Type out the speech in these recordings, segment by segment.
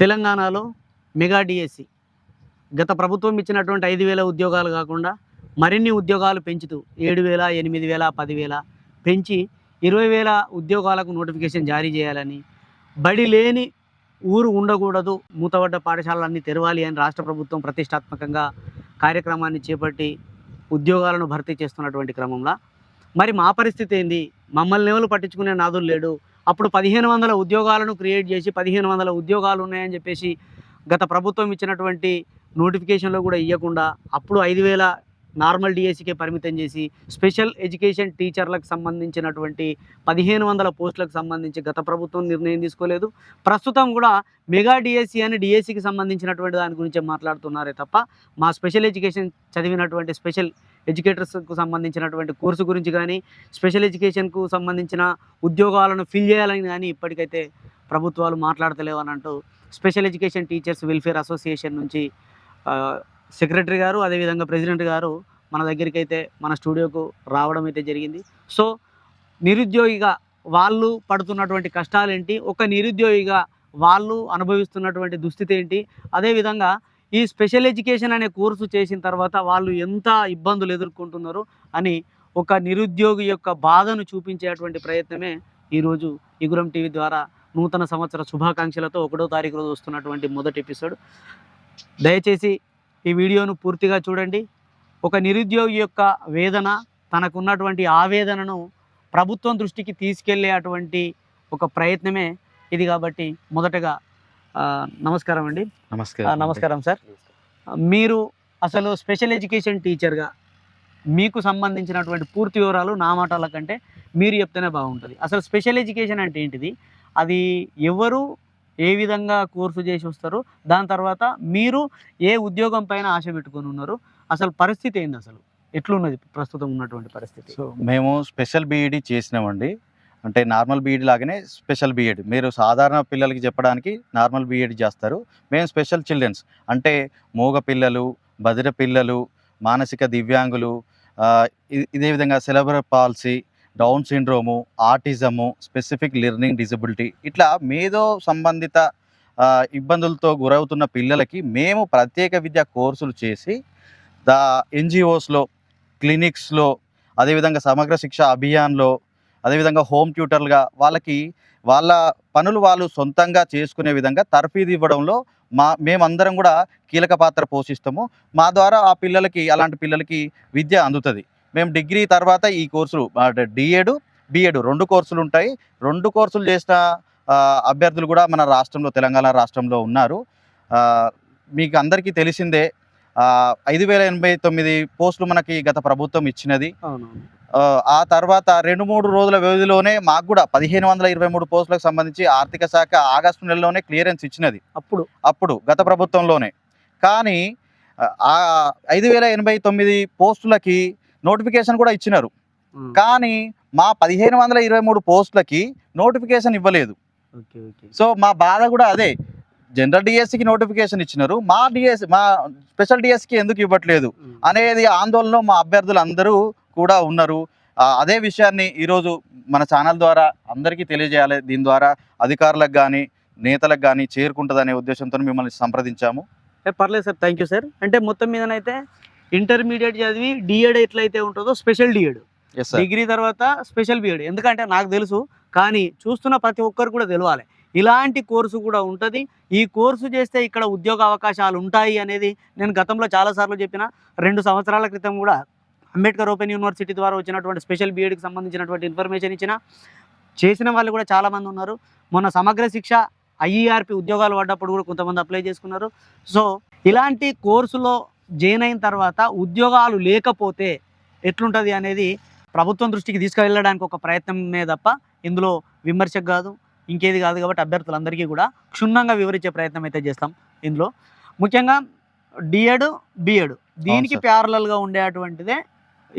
తెలంగాణలో mega DSC. గత ప్రభుత్వం ఇచ్చినటువంటి ఐదు వేల ఉద్యోగాలు కాకుండా మరిన్ని ఉద్యోగాలు పెంచుతూ ఏడు వేల ఎనిమిది వేల పదివేల పెంచి ఇరవై వేల ఉద్యోగాలకు నోటిఫికేషన్ జారీ చేయాలని బడి లేని ఊరు ఉండకూడదు మూతబడ్డ పాఠశాలలన్నీ తెరవాలి అని రాష్ట్ర ప్రభుత్వం ప్రతిష్టాత్మకంగా కార్యక్రమాన్ని చేపట్టి ఉద్యోగాలను భర్తీ చేస్తున్నటువంటి క్రమంలో. మరి మా పరిస్థితి ఏంది? మమ్మల్ని ఎవరు పట్టించుకునే నాదులు లేడు? అప్పుడు పదిహేను వందల ఉద్యోగాలను క్రియేట్ చేసి పదిహేను వందల ఉద్యోగాలు ఉన్నాయని చెప్పేసి గత ప్రభుత్వం ఇచ్చినటువంటి నోటిఫికేషన్లో కూడా ఇవ్వకుండా అప్పుడు ఐదు వేల నార్మల్ డిఎస్సికే పరిమితం చేసి స్పెషల్ ఎడ్యుకేషన్ టీచర్లకు సంబంధించినటువంటి పదిహేను వందల పోస్టులకు సంబంధించి గత ప్రభుత్వం నిర్ణయం తీసుకోలేదు. ప్రస్తుతం కూడా మెగా డిఎస్సి అని డిఎస్సికి సంబంధించినటువంటి దాని గురించి మాట్లాడుతున్నారే తప్ప మా స్పెషల్ ఎడ్యుకేషన్ చదివినటువంటి స్పెషల్ ఎడ్యుకేటర్స్కు సంబంధించినటువంటి కోర్సు గురించి కానీ స్పెషల్ ఎడ్యుకేషన్కు సంబంధించిన ఉద్యోగాలను ఫిల్ చేయాలని కానీ ఇప్పటికైతే ప్రభుత్వాలు మాట్లాడతలేవు అని అంటూ special education teachers welfare association నుంచి సెక్రటరీ గారు అదేవిధంగా ప్రెసిడెంట్ గారు మన దగ్గరికి అయితే మన స్టూడియోకు రావడం అయితే జరిగింది. సో నిరుద్యోగిగా వాళ్ళు పడుతున్నటువంటి కష్టాలేంటి? ఒక నిరుద్యోగిగా వాళ్ళు అనుభవిస్తున్నటువంటి దుస్థితి ఏంటి? అదేవిధంగా ఈ స్పెషల్ ఎడ్యుకేషన్ అనే కోర్సు చేసిన తర్వాత వాళ్ళు ఎంత ఇబ్బందులు ఎదుర్కొంటున్నారు అని ఒక నిరుద్యోగి యొక్క బాధను చూపించేటువంటి ప్రయత్నమే ఈరోజు ఇగురం టీవీ ద్వారా నూతన సంవత్సర శుభాకాంక్షలతో ఒకటో తారీఖు రోజు వస్తున్నటువంటి మొదటి ఎపిసోడ్. దయచేసి ఈ వీడియోను పూర్తిగా చూడండి. ఒక నిరుద్యోగి యొక్క వేదన తనకున్నటువంటి ఆవేదనను ప్రభుత్వం దృష్టికి తీసుకెళ్ళే అటువంటి ఒక ప్రయత్నమే ఇది కాబట్టి మొదటగా నమస్కారం అండి. నమస్కారం నమస్కారం సార్. మీరు అసలు స్పెషల్ ఎడ్యుకేషన్ టీచర్గా మీకు సంబంధించినటువంటి పూర్తి వివరాలు నా మాటల కంటే మీరు చెప్తేనే బాగుంటుంది. అసలు స్పెషల్ ఎడ్యుకేషన్ అంటే ఏంటిది? అది ఎవరు ఏ విధంగా కోర్సు చేసి వస్తారు? దాని తర్వాత మీరు ఏ ఉద్యోగం పైన ఆశ పెట్టుకొని ఉన్నారు? అసలు పరిస్థితి ఏంది అసలు? ఎట్లున్నది ప్రస్తుతం ఉన్నటువంటి పరిస్థితి? సో మేము స్పెషల్ బీఈడి చేసినామండి. అంటే నార్మల్ బీఈడి లాగానే స్పెషల్ బీఎడ్ మీరు సాధారణ పిల్లలకి చెప్పడానికి నార్మల్ బీఈడి చేస్తారు. మేము స్పెషల్ చిల్డ్రన్స్. అంటే మూగ పిల్లలు బదిర పిల్లలు మానసిక దివ్యాంగులు ఇదే విధంగా cerebral palsy down syndrome autism specific learning disability ఇట్లా మేధో సంబంధిత ఇబ్బందులతో గురవుతున్న పిల్లలకి మేము ప్రత్యేక విద్యా కోర్సులు చేసి దా ఎన్జిఓస్లో క్లినిక్స్లో అదేవిధంగా సమగ్ర శిక్ష అభియాన్లో అదేవిధంగా హోమ్ ట్యూటర్లుగా వాళ్ళకి వాళ్ళ పనులు వాళ్ళు సొంతంగా చేసుకునే విధంగా తర్ఫీదు ఇవ్వడంలో మా మేమందరం కూడా కీలక పాత్ర పోషిస్తాము. మా ద్వారా ఆ పిల్లలకి అలాంటి పిల్లలకి విద్య అందుతుంది. మేము డిగ్రీ తర్వాత ఈ కోర్సులు డిఎడ్ బిఎడ్ రెండు కోర్సులు ఉంటాయి. రెండు కోర్సులు చేసిన అభ్యర్థులు కూడా మన రాష్ట్రంలో తెలంగాణ రాష్ట్రంలో ఉన్నారు. మీకు అందరికీ తెలిసిందే ఐదు వేల ఎనభై తొమ్మిది పోస్టులు మనకి గత ప్రభుత్వం ఇచ్చినది. ఆ, తర్వాత రెండు మూడు రోజుల వ్యవధిలోనే మాకు కూడా పదిహేను వందల ఇరవై మూడు పోస్టులకు సంబంధించి ఆర్థిక శాఖ ఆగస్టు నెలలోనే క్లియరెన్స్ ఇచ్చినది. అప్పుడు? అప్పుడు గత ప్రభుత్వంలోనే. కానీ ఆ ఐదు వేల ఎనభై తొమ్మిది పోస్టులకి నోటిఫికేషన్ కూడా ఇచ్చినారు. కానీ మా పదిహేను వందల ఇరవై మూడు పోస్టులకి నోటిఫికేషన్ ఇవ్వలేదు. సో మా బాధ కూడా అదే. జనరల్ డిఎస్సికి నోటిఫికేషన్ ఇచ్చినారు. మా డిఎస్ మా స్పెషల్ డిఎస్సికి ఎందుకు ఇవ్వట్లేదు. అనేది ఆందోళనలో మా అభ్యర్థులు అందరూ కూడా ఉన్నారు. అదే విషయాన్ని ఈరోజు మన ఛానల్ ద్వారా అందరికీ తెలియజేయాలి. దీని ద్వారా అధికారులకు కానీ నేతలకు కానీ చేరుకుంటుందనే ఉద్దేశంతో మిమ్మల్ని సంప్రదించాము. పర్లేదు సార్. Thank you sir. అంటే మొత్తం మీదనైతే ఇంటర్మీడియట్ చదివి డిఎడ్ ఎట్లయితే ఉంటుందో స్పెషల్ డిఎడ్. డిగ్రీ తర్వాత స్పెషల్ బిఎడ్. ఎందుకంటే నాకు తెలుసు కానీ చూస్తున్న ప్రతి ఒక్కరు కూడా తెలియాలి ఇలాంటి కోర్సు కూడా ఉంటుంది. ఈ కోర్సు చేస్తే ఇక్కడ ఉద్యోగ అవకాశాలు ఉంటాయి అనేది నేను గతంలో చాలాసార్లు చెప్పిన. రెండు సంవత్సరాల క్రితం కూడా అంబేద్కర్ ఓపెన్ యూనివర్సిటీ ద్వారా వచ్చినటువంటి స్పెషల్ బీఎడ్కి సంబంధించినటువంటి ఇన్ఫర్మేషన్ ఇచ్చిన చేసిన వాళ్ళు కూడా చాలామంది ఉన్నారు. మొన్న సమగ్ర శిక్ష ఐఈఆర్పి ఉద్యోగాలు పడ్డప్పుడు కూడా కొంతమంది అప్లై చేసుకున్నారు. సో ఇలాంటి కోర్సులో జాయిన్ అయిన తర్వాత ఉద్యోగాలు లేకపోతే ఎట్లుంటుంది అనేది ప్రభుత్వం దృష్టికి తీసుకువెళ్ళడానికి ఒక ప్రయత్నమే తప్ప ఇందులో విమర్శకు కాదు ఇంకేది కాదు కాబట్టి అభ్యర్థులందరికీ కూడా క్షుణ్ణంగా వివరించే ప్రయత్నం అయితే చేస్తాం ఇందులో. ముఖ్యంగా డిఎడ్ బిఎడ్ దీనికి sir. parallel గా ఉండేటువంటిదే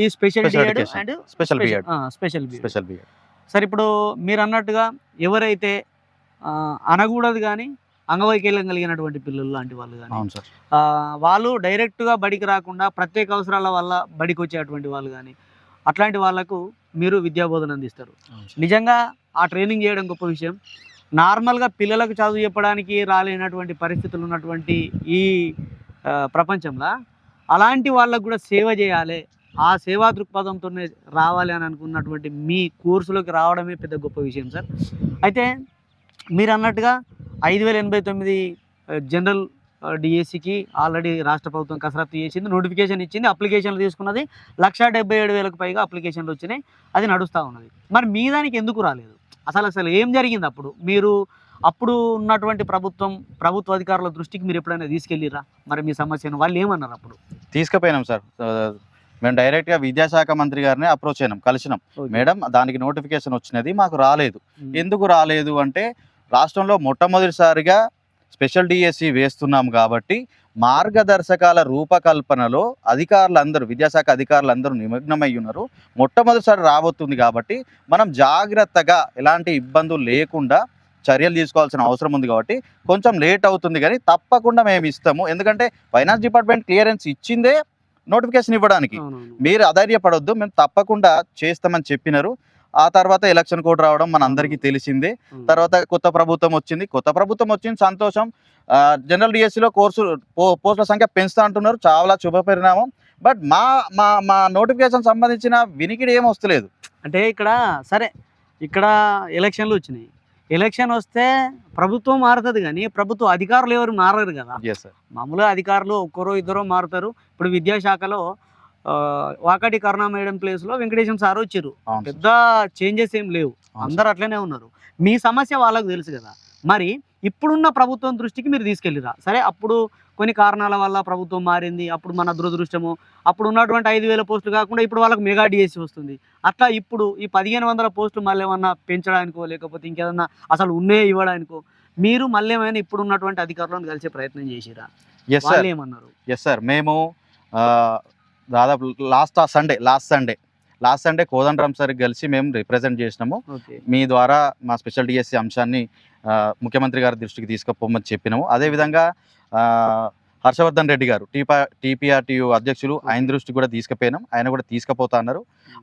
ఈ special D Ed. And special B Ed special special B Ed సరే ఇప్పుడు మీరు అన్నట్టుగా ఎవరైతే అనకూడదు కానీ అంగవైకల్యం కలిగినటువంటి పిల్లలు లాంటి వాళ్ళు కానీ అవును సార్. వాళ్ళు డైరెక్ట్గా బడికి రాకుండా ప్రత్యేక అవసరాల వల్ల బడికి వచ్చేటువంటి వాళ్ళు కానీ అట్లాంటి వాళ్ళకు మీరు విద్యాబోధన అందిస్తారు. నిజంగా ఆ ట్రైనింగ్ చేయడం గొప్ప విషయం. నార్మల్గా పిల్లలకు చదువు చెప్పడానికి రాలేనటువంటి పరిస్థితులు ఉన్నటువంటి ఈ ప్రపంచంలో అలాంటి వాళ్ళకు కూడా సేవ చేయాలి ఆ సేవా దృక్పథంతోనే రావాలి అని అనుకున్నటువంటి మీ కోర్సులోకి రావడమే పెద్ద గొప్ప విషయం సార్. అయితే మీరు అన్నట్టుగా ఐదు వేల ఎనభై తొమ్మిది జనరల్ డిఎస్సికి ఆల్రెడీ రాష్ట్ర ప్రభుత్వం కసరత్తు చేసింది నోటిఫికేషన్ ఇచ్చింది అప్లికేషన్లు తీసుకున్నది. లక్ష డెబ్బై ఏడు వేలకు పైగా అప్లికేషన్లు వచ్చినాయి అది నడుస్తూ ఉన్నది. మరి మీ దానికి ఎందుకు రాలేదు? అసలు అసలు ఏం జరిగింది అప్పుడు? మీరు అప్పుడు ఉన్నటువంటి ప్రభుత్వం ప్రభుత్వ అధికారుల దృష్టికి మీరు ఎప్పుడైనా తీసుకెళ్ళిరా మరి మీ సమస్యను వాళ్ళు ఏమన్నారు అప్పుడు? తీసుకుపోయినాం సార్. మేము డైరెక్ట్గా విద్యాశాఖ మంత్రి గారిని అప్రోచ్ అయినాం కలిసినాం. మేడం దానికి నోటిఫికేషన్ వచ్చినది మాకు రాలేదు. ఎందుకు రాలేదు అంటే రాష్ట్రంలో మొట్టమొదటిసారిగా స్పెషల్ డిఎస్సి వేస్తున్నాం కాబట్టి మార్గదర్శకాల రూపకల్పనలో అధికారులందరూ విద్యాశాఖ అధికారులందరూ నిమగ్నమై ఉన్నారు. మొట్టమొదటిసారి రాబోతుంది కాబట్టి మనం జాగ్రత్తగా ఎలాంటి ఇబ్బందులు లేకుండా చర్యలు తీసుకోవాల్సిన అవసరం ఉంది కాబట్టి కొంచెం లేట్ అవుతుంది కానీ తప్పకుండా మేము ఇస్తాము. ఎందుకంటే ఫైనాన్స్ డిపార్ట్మెంట్ క్లియరెన్స్ ఇచ్చిందే నోటిఫికేషన్ ఇవ్వడానికి. మీరు అధైర్యపడొద్దు మేము తప్పకుండా చేస్తామని చెప్పినారు. ఆ తర్వాత ఎలక్షన్ కోడ్ రావడం మన అందరికీ తెలిసిందే. తర్వాత కొత్త ప్రభుత్వం వచ్చింది. కొత్త ప్రభుత్వం వచ్చింది సంతోషం. జనరల్ డిఎస్సిలో కోర్సు పో- పోస్టుల సంఖ్య పెంచుతా అంటున్నారు చాలా శుభ పరిణామం. బట్ మా మా మా నోటిఫికేషన్ సంబంధించిన వినికిడి ఏం వస్తలేదు. అంటే ఇక్కడ సరే ఇక్కడ ఎలక్షన్లు వచ్చినాయి. ఎలక్షన్ వస్తే ప్రభుత్వం మారుతుంది కానీ ప్రభుత్వ అధికారులు ఎవరు మారరు కదా. మామూలుగా అధికారులు ఒక్కరో ఇద్దరో మారుతారు. ఇప్పుడు విద్యాశాఖలో వాకటి కరుణా మేడం ప్లేస్లో వెంకటేశం సార్ వచ్చారు. పెద్ద చేంజెస్ ఏం లేవు. అందరు అట్లనే ఉన్నారు. మీ సమస్య వాళ్ళకు తెలుసు కదా. మరి ఇప్పుడున్న ప్రభుత్వం దృష్టికి మీరు తీసుకెళ్ళిరా. సరే అప్పుడు కొన్ని కారణాల వల్ల ప్రభుత్వం మారింది అప్పుడు మన దురదృష్టము అప్పుడు ఉన్నటువంటి ఐదు వేల పోస్టులు కాకుండా ఇప్పుడు వాళ్ళకి మెగా డిఎస్సి వస్తుంది. అట్లా ఇప్పుడు ఈ పదిహేను వందల పోస్టులు మళ్ళీ ఏమన్నా పెంచడానికో లేకపోతే ఇంకేదన్నా అసలు ఉన్నే ఇవ్వడానికో మీరు మళ్ళీ ఏమైనా ఇప్పుడు ఉన్నటువంటి అధికారులను కలిసే ప్రయత్నం చేసిరా? ఎస్ సార్ ఏమన్నారు? ఎస్ సార్ మేము దాదాపు last Sunday last Sunday last Sunday Kodandaram sir కలిసి మేము రిప్రజెంట్ చేసినాము. మీ ద్వారా మా స్పెషల్ డిఎస్సి అంశాన్ని ముఖ్యమంత్రి గారి దృష్టికి తీసుకుపోమని చెప్పినాము. అదేవిధంగా హర్షవర్ధన్ రెడ్డి గారు టీపా టీపీఆర్టీయు అధ్యక్షులు ఆయన దృష్టికి కూడా తీసుకుపోయినాం. ఆయన కూడా తీసుకుపోతా అన్నారు.